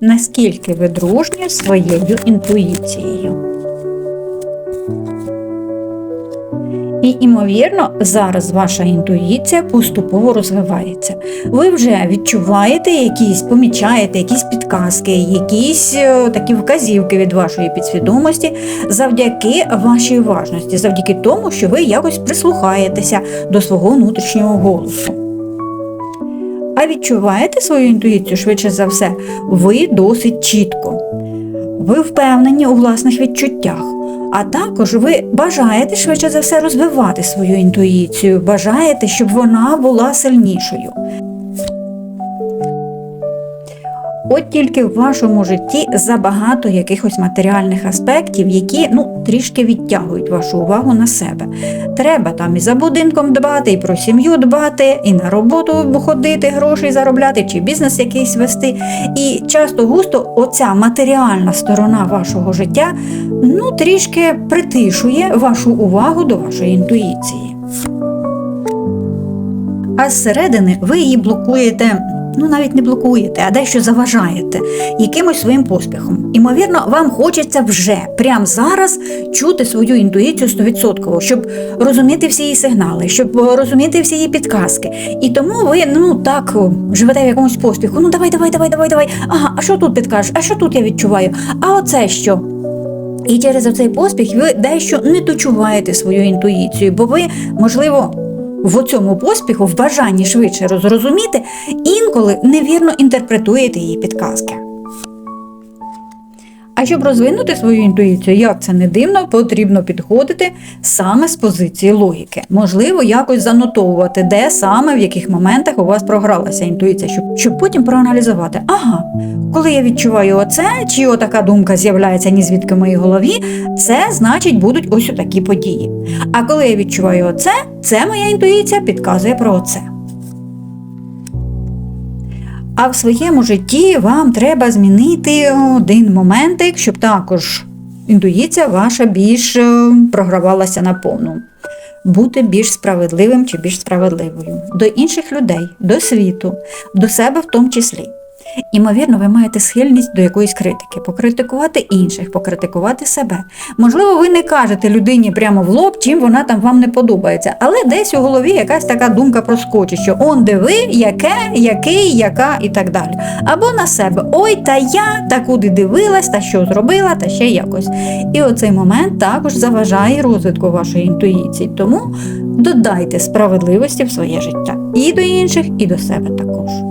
Наскільки ви дружні своєю інтуїцією? І, імовірно, зараз ваша інтуїція поступово розвивається. Ви вже відчуваєте якісь, помічаєте якісь підказки, якісь е, такі вказівки від вашої підсвідомості завдяки вашій уважності, завдяки тому, що ви якось прислухаєтеся до свого внутрішнього голосу. А відчуваєте свою інтуїцію швидше за все, ви досить чітко. Ви впевнені у власних відчуттях. А також ви бажаєте швидше за все розвивати свою інтуїцію, бажаєте, щоб вона була сильнішою. От тільки в вашому житті забагато якихось матеріальних аспектів, які ну, трішки відтягують вашу увагу на себе. Треба там і за будинком дбати, і про сім'ю дбати, і на роботу ходити, гроші заробляти, чи бізнес якийсь вести. І часто густо оця матеріальна сторона вашого життя ну, трішки притишує вашу увагу до вашої інтуїції. А зсередини ви її блокуєте ну навіть не блокуєте, а дещо заважаєте якимось своїм поспіхом. Імовірно, вам хочеться вже прямо зараз чути свою інтуїцію 100%, щоб розуміти всі її сигнали, щоб розуміти всі її підказки. І тому ви ну так живете в якомусь поспіху. Ну давай, давай, давай, давай, давай. Ага, а що тут підкажеш? А що тут я відчуваю? А оце що? І через цей поспіх ви дещо не дочуваєте свою інтуїцію, бо ви, можливо, в цьому поспіху, в бажанні швидше розрозуміти, інколи невірно інтерпретуєте її підказки. А щоб розвинути свою інтуїцію, як це не дивно, потрібно підходити саме з позиції логіки. Можливо, якось занотовувати, де саме в яких моментах у вас програлася інтуїція, щоб, щоб потім проаналізувати. Ага, коли я відчуваю оце, чи отака думка з'являється ні звідки в моїй голові, це значить будуть ось такі події. А коли я відчуваю оце, це моя інтуїція підказує про оце. А в своєму житті вам треба змінити один моментик, щоб також інтуїція ваша більш е, програвалася на повну. Бути більш справедливим чи більш справедливою до інших людей, до світу, до себе в тому числі. Імовірно, ви маєте схильність до якоїсь критики, покритикувати інших, покритикувати себе. Можливо, ви не кажете людині прямо в лоб, чим вона там вам не подобається, але десь у голові якась така думка проскочить, що он диви, яке, який, яка і так далі. Або на себе ой, та я та куди дивилась, та що зробила, та ще якось. І оцей момент також заважає розвитку вашої інтуїції. Тому додайте справедливості в своє життя і до інших, і до себе також.